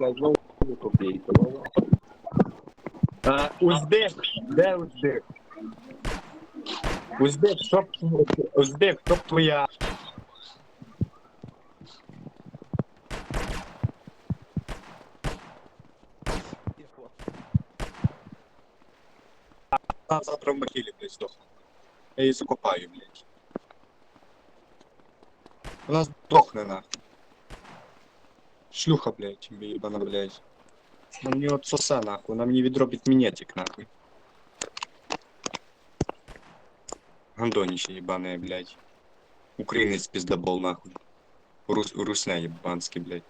блядь, знову копійка. А, Узбек, де Узбек? Узбек, що б, Узбек, хто б твоя? Завтра в могилі, блядь, здохне. Я її закопаю, блядь. Вона здохне, нахуй. Шлюха, блядь, ебана, блядь. Она мне отсоса, нахуй. Она мне відробить минетик, нахуй. Гандонище ебаное, блядь. Украинец пиздобол, нахуй. Рус, русня ебанский, блядь.